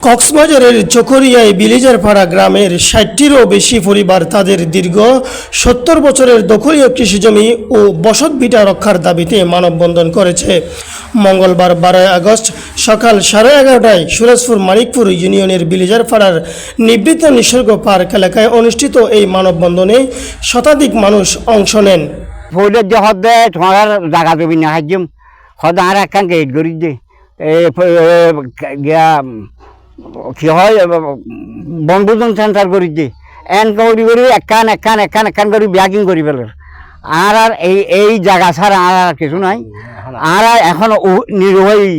কক্সবাজারের চকরিয়ায় বিলিজারপাড়া গ্রামের ষাটটিরও বেশি পরিবার তাদের দীর্ঘ সত্তর বছরের দখলীয় কৃষিজমি ও বসতভিটা রক্ষার দাবিতে মানববন্ধন করেছে। মঙ্গলবার বারোই আগস্ট সকাল সাড়ে এগারোটায় সুরজপুর মানিকপুর ইউনিয়নের বিলিজারপাড়ার নিবৃত্ত নিসর্গ পার্ক এলাকায় অনুষ্ঠিত এই মানববন্ধনে শতাধিক মানুষ অংশ নেন। হদ আর কি হয় বনভোজন সেন্টার করি দে। এন করি করি একখান একখান একখান একখান করি, ব্যাগিং করি পেলে আর আর এই এই জায়গা ছাড়া আর আর কিছু নাই। আর এখন নির্ভয়ী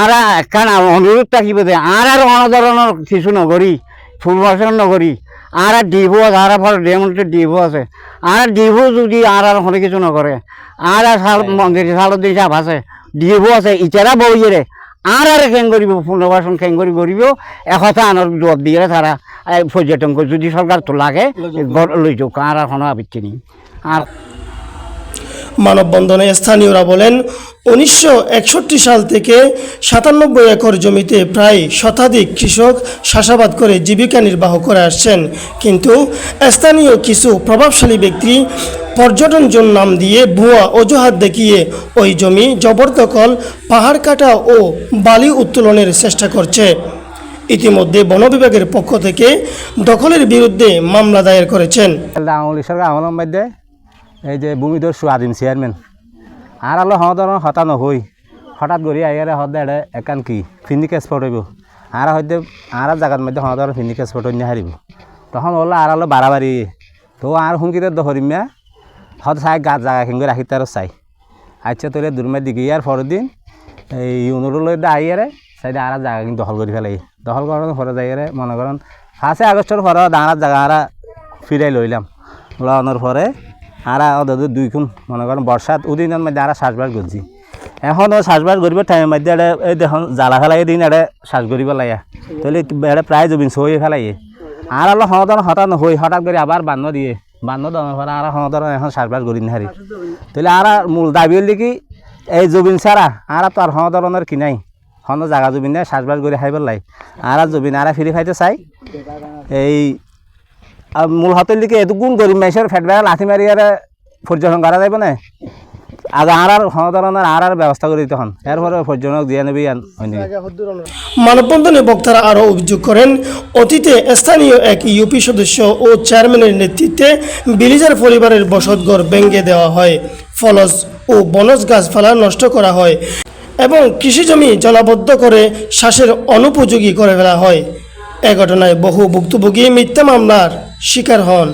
আর একখান অনুরোধ থাকিব দে। আর আর অনধরণের কিছু নগরী ফুলবাসন নগরী আর আর ডিভো আছে আর ফল ডেমন্টে ডিভো আছে। আর ডিভো যদি আর আর হলে কিছু নকরে আর আর মন্দির সালত দিয়ে চাপ আছে। ডিভো আছে ইটারা বইয়ে রে আর আর কেন করিব? পুনর্বাসন কেন করি করিব? একথা আনার জবাব দিয়ে তারা। পর্যটন পর্যটনকে যদি সরকার তো লাগে লই যাওক আর এখনও আবৃত্তি নেই। আর মানববন্ধনে স্থানীয়রা বলেন, উনিশশো একষট্টি সাল থেকে সাতানব্বই একর জমিতে প্রায় শতাধিক কৃষক চাষাবাদ করে জীবিকা নির্বাহ করে আসছেন। কিন্তু স্থানীয় কিছু প্রভাবশালী ব্যক্তি পর্যটন জোন নাম দিয়ে ভুয়া অজুহাত দেখিয়ে ওই জমি জবরদখল, পাহাড় কাটা ও বালি উত্তোলনের চেষ্টা করছে। ইতিমধ্যে বন বিভাগের পক্ষ থেকে দখলের বিরুদ্ধে মামলা দায়ের করেছেন আঙুলি সরকার আমলের মধ্যে এই যে ভূমিধর সুয়াদিন চেয়ারম্যান আর আলো হদর হতা নহই হঠাৎ করে আইয়ারে হদে এড়ে একান কি? ফিন্দিক এক্সপোর্ট হইব। আর হয়তো আর জায়গার মধ্যে হদর ফিন্দিক এক্সপোর্ট হইনি হারিব তখন হলো আর আলো বাড়াবাড়ি তো আর হুমকিতে দহরিমা হদ চাই গাছ জায়গা খেঙ্গে রাখি তার চাই। আচ্ছা তোলে দুর্মা দিকে ইয়ার পরের দিন এই ইউনুরলৈ আইয়ারে সাইডে আর জায়গা কিন্তু দখল করে ফেলাই দখল করার পরে যাইয়ারে মনে করেন ফার্স্টে আগস্টের পরে দাঁড়ার জায়গা আর ফিরাই লইলাম লওয়ানোর পরে আরা ওদের দুই খুন মনে করেন বর্ষাত ওদিনের মধ্যে আরা শ্বাসবাস করছি। এখন ও শ্বাসবাস করিব টাইমের মধ্যে এটা এই দেখুন জ্বালা ফেলাই দিন এটা শ্বাস করিব লাগে। তাহলে এটা প্রায় জমিন সই ফেলাই আর আলো হতান হঠাৎ হই হঠাৎ করে আবার বান্ধ দিয়ে। বান্ধ দেওয়ার পরে আর হতান এখন শ্বাসবাস করি হারি তাহলে আর মূল দাবি হল কি, এই জমিন ছাড়া আর তো আর হতানের কিনাই হন জাগা জমিন নেই শ্বাসবাস করে খাইবার লাই আর জমিন আর ফিরি খাইতে চাই। এই আর মূল হাতের দিকে এত গুণ গরিব মেসের ফেট বেড়া, লাথি মারি আর পর্যটন করা যাবে না? আগে আর আর ধরনের আর আর ব্যবস্থা এরপরে পর্যটক দিয়ে নেবি মানববন্ধনে বক্তারা আরও অভিযোগ করেন, অতীতে স্থানীয় এক ইউপি সদস্য ও চেয়ারম্যানের নেতৃত্বে বিলিজার পরিবারের বসতঘর ভেঙে দেওয়া হয়। ফলস ও বনজ গাছপালা নষ্ট করা হয় এবং কৃষিজমি জলাবদ্ধ করে শ্বাসের অনুপযোগী করে ফেলা হয়। এ ঘটনায় বহু ভুক্তভোগী মিথ্যা মামলার শিকার হন।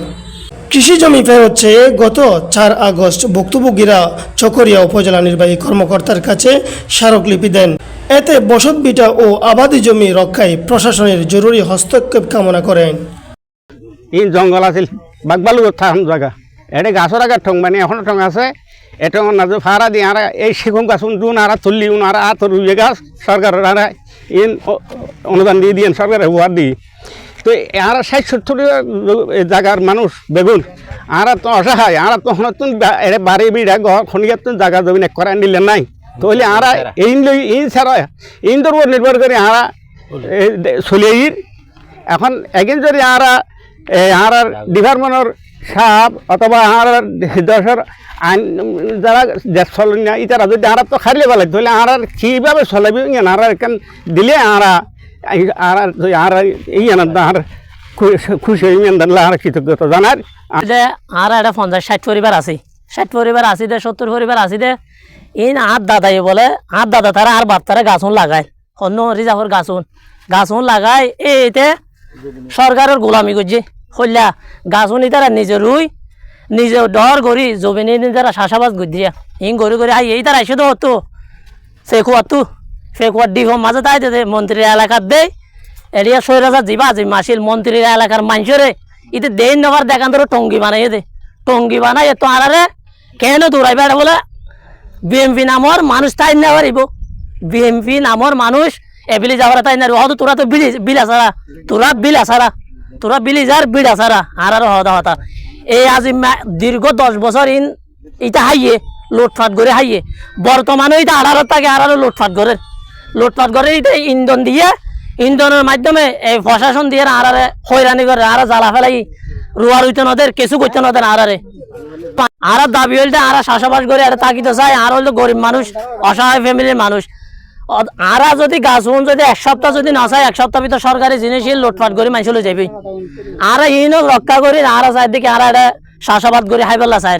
কৃষি জমি ফেরত চেয়ে গত চার আগস্ট ভুক্তভোগীরা চকরিয়া উপজেলা নির্বাহী কর্মকর্তার কাছে স্মারকলিপি দেন। এতে বসতভিটা ও আবাদি জমি রক্ষায় প্রশাসনের জরুরি হস্তক্ষেপ কামনা করেন। এই জঙ্গল আছে বাঘবালু থাম জায়গা। এটা গাছর আগে ঠং মানে এখনও ঠং আছে। এটা না যে ফাড়া দিয়ে আর এই শিখুম গাছ দুন আর তুললি উন আর তোর রুইয়ে গাছ সরকারের আর ইন অনুদান দিয়ে দিয়েন সরকারের হুয়ার দিয়ে। তো আর ষাট সত্তর জায়গার মানুষ বেগুন আর তো অসহায় আর তো নতুন এটা বাড়ি বিড়া ঘর খনিকার তো জায়গা জমি এক করা নিলেন নাই। তাহলে আর লই ইন ছাড়া ইন তোর উপর নির্ভর করে আর চলে এখন একদিন যদি আর আর ডিপার্টমেন্টের সাপ অথবা আর দেশের আইন, যারা দেশ চলেন না, ইতারা যদি আর তো খারিলে পেলাই তাহলে আর কীভাবে চলাবি? আর এখান দিলে আর আর আর এই আর খুশি হয়ে আর কৃতজ্ঞতা জানার যে আর একটা পঞ্চাশ, ষাট পরিবার আছে। ষাট পরিবার আছে দে, সত্তর পরিবার আছে দে। ইন আর দাদাই বলে আর দাদা তারা আর বাপ তারা গাছন লাগায়। অন্য রিজার্ভর গাছন। গাছন লাগায় এতে সরকারের গোলামি করছে। হইলা গাছন তারা নিজে রুই, নিজে ডর করি জমিনে তারা চাষাবাদ করে দিয়া ইন গড়ি করে আই, এই তারা এসে তো হতো। সে কুয়াতু সে কুয়ার ডিহ মাঝে তাই দে মন্ত্রীর এলাকার দেয় এরিয়া সৈরাজা জিবা আজি মাসিল মন্ত্রীর এলাকার মানুষরে ইতে দেন নগর দেখান ধরো টঙ্গি বানাই দে। টঙ্গি বানাই তো আরে কেন দৌড়াই বেড়া বলে? বিএমপি নামর মানুষ তাই না পারিব বিএমপি নামর মানুষ এবিলি যাওয়ার তাই না হয়তো তোরা তো বিলি বিলা সারা। তোরা বিলা সারা। তোরা বিলি যার বিড়া সারা আর আর হতা হতা। এই আজি দীর্ঘ দশ বছর ইন ইটা হাইয়ে, লুটফাট করে হাইয়ে। বর্তমানে ইটা আড়ারত থাকে আড়ারো লুটফাট করে লুটফাট করে ইটা ইন্ধন দিয়ে। ইন্ধনের মাধ্যমে এই প্রশাসন দিয়ে আরারে হয়রানি করে আরা জ্বালা ফেলাই রুয়ার হইতে নদের কিছু করতে নদের আরারে আর দাবি হইলে আর চাষাবাস করে আর তাকিতে চাই আর হইলে গরিব মানুষ, অসহায় ফ্যামিলির মানুষ। আরা যদি গাছ বোন যদি এক সপ্তাহ যদি না চায়, এক সপ্তাহ ভিতর সরকারি জিনিস লোটপাট করে মানুষ চলে যাবে। আর ইন রক্ষা করি আর চাই দিকে আর এটা চাষাবাদ করে, হাই পাল্লা চাই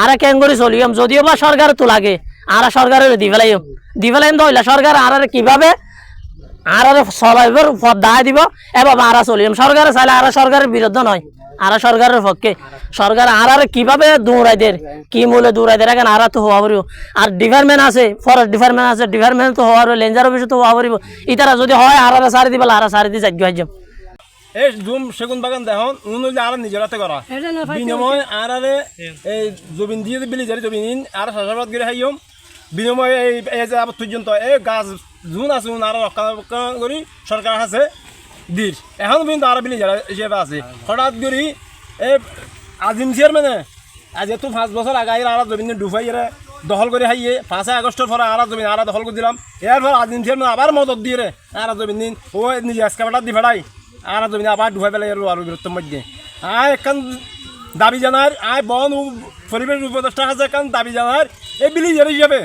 আর কেন করে চলিম যদিও বা সরকার তো লাগে আর সরকারের দি ফেলাইম। দি ফেলাইম সরকার আর কীভাবে আর চলাইবার পথ দায় দিব। এবার আরা চলিম সরকারে চাইলে আর সরকারের বিরুদ্ধে নয়। আর সরকারের পক্ষে। সরকার আর আর কীভাবে দৌড়াই দের কি মূল্যে দৌড়াই দের এখন আর তো হওয়া পারিব আর ডিপার্টমেন্ট আছে ফরেস্ট ডিপার্টমেন্ট আছে ডিপার্টমেন্ট তো হওয়া লেঞ্জার অফিসে তো হওয়া পারিব ইতারা যদি হয় আর আর সারি দিবে আর সারি দিয়ে যাই যাম। এই জুম সেগুন বাগান দেখুন উন আর নিজের হাতে করা। বিনিময় আর আরে এই জমিন দিয়ে বিলি যারি জমিন আর চাষাবাদ করে হাইম বিনিময় এই এই যে আবার পর্যন্ত এই গাছ জুন আছে আর রক্ষা করি সরকার আছে দির এখন পর্যন্ত আর বিলি হিসেবে আছে। হঠাৎ করি এই আজিম চেয়ারম্যানে আজ এত পাঁচ বছর আগে আর জমিন ডুবাই এরা দখল করে হাইয়ে পাঁচই আগস্টের পরে আর জমিন আর দখল করে দিলাম। এরপর আজিম চেয়ারম্যান আবার মদত দিয়ে রে আর জমিন ও নিজে এসকাবাটা দি ফেলাই আর জমিন আবার ডুবাই পেলাই আর আর বিরত্তর মধ্যে। আয় একখান দাবি জানার আয় বন পরিবেশ উপদেষ্টা আছে একখান দাবি জানার এই বিলিজার হিসাবে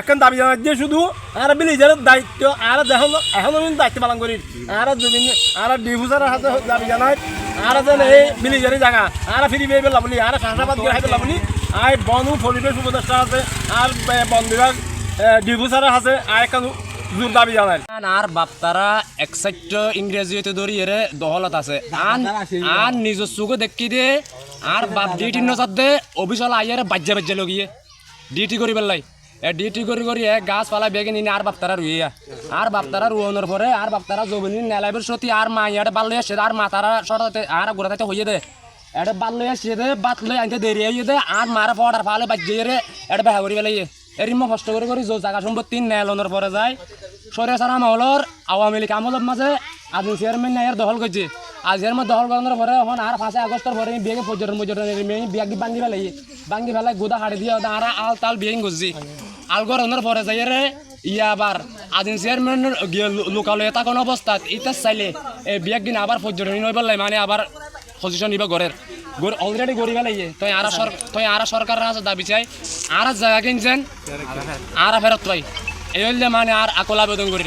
এখন দাবি দিয়ে শুধু আর বিলিজারের দায়িত্ব, আর দেখুন এখন আমি দায়িত্ব পালন করি। আর জমিন আর ডিফুজারের হাতে দাবি জানার আর যেন এই বিলিজারি জায়গা, আর ফিরি পেয়ে পেলাম বলি আর করে খাই পেলাম বলি আর বন ও পরিবেশ উপদেষ্টা আছে, আর বন বিভাগ ডিফুজারের আছে আর এখন জোর দাবি জানার আর বাপ্তারা একসাইট ইংরেজিতে ধরি এরে দহলত আছে। আন আর নিজের চুকে দেখি দে, আর বাপ ডিউটি নজাত দে অফিসল আইয়ারে বাজ্যা বাজ্যা লগিয়ে। ডিউটি করি পেলাই ডিউটি করি করি এ গাছ পালা বেগে নিনে আর বাপ্তারা রুইয়া আর বাপ্তারা রুয়ানোর পরে আর বাপ্তারা জমিনি নেলাইবের সত্যি আর মা ইয়াটা বাল্লে আসে আর মাথারা সরাতে আর গোড়াতে হইয়ে দে। এটা বাল্লে আসে দে বাত লই আনতে দেরি হইয়ে দে, আর মারা পড়ার ফালে বাজ্যে রে এটা বেহা করি পেলাই এরিম কষ্ট করে করে জায়গা সম্পত্তি নেলনের পরে যায়। সরে সারা আমলর আওয়ামী লীগ আমলের মাঝে আদিম চেয়ারম্যান নাইয়ের দখল করছে আজের মধ্যে দখল করানোর পরে এখন আর পাঁচই আগস্টের পরে বিয়ে পর্যটন পর্যটন বিয়াকি বাঙ্গি ফেলাই বাঙ্গি ফেলাই গোদা হাড়ি দিয়ে আর আল তাল বিয়ে করছি। আল অন্য পরে যাই রে, ইয়া আবার আদিম চেয়ারম্যান এটা থাকুন অবস্থাত? ইটা চাইলে এই বিয়াক দিন আবার পর্যটন হয়ে পেলাই মানে আবার পজিশন নিবা ঘরের। অলরেডি গড়ি ফেলাইয়ে তই আর সর, তই আর সরকার আছে দাবি চাই, আর জায়গা কিনছেন, আর ফেরত তই এই হইলে মানে আর আকল আবেদন করি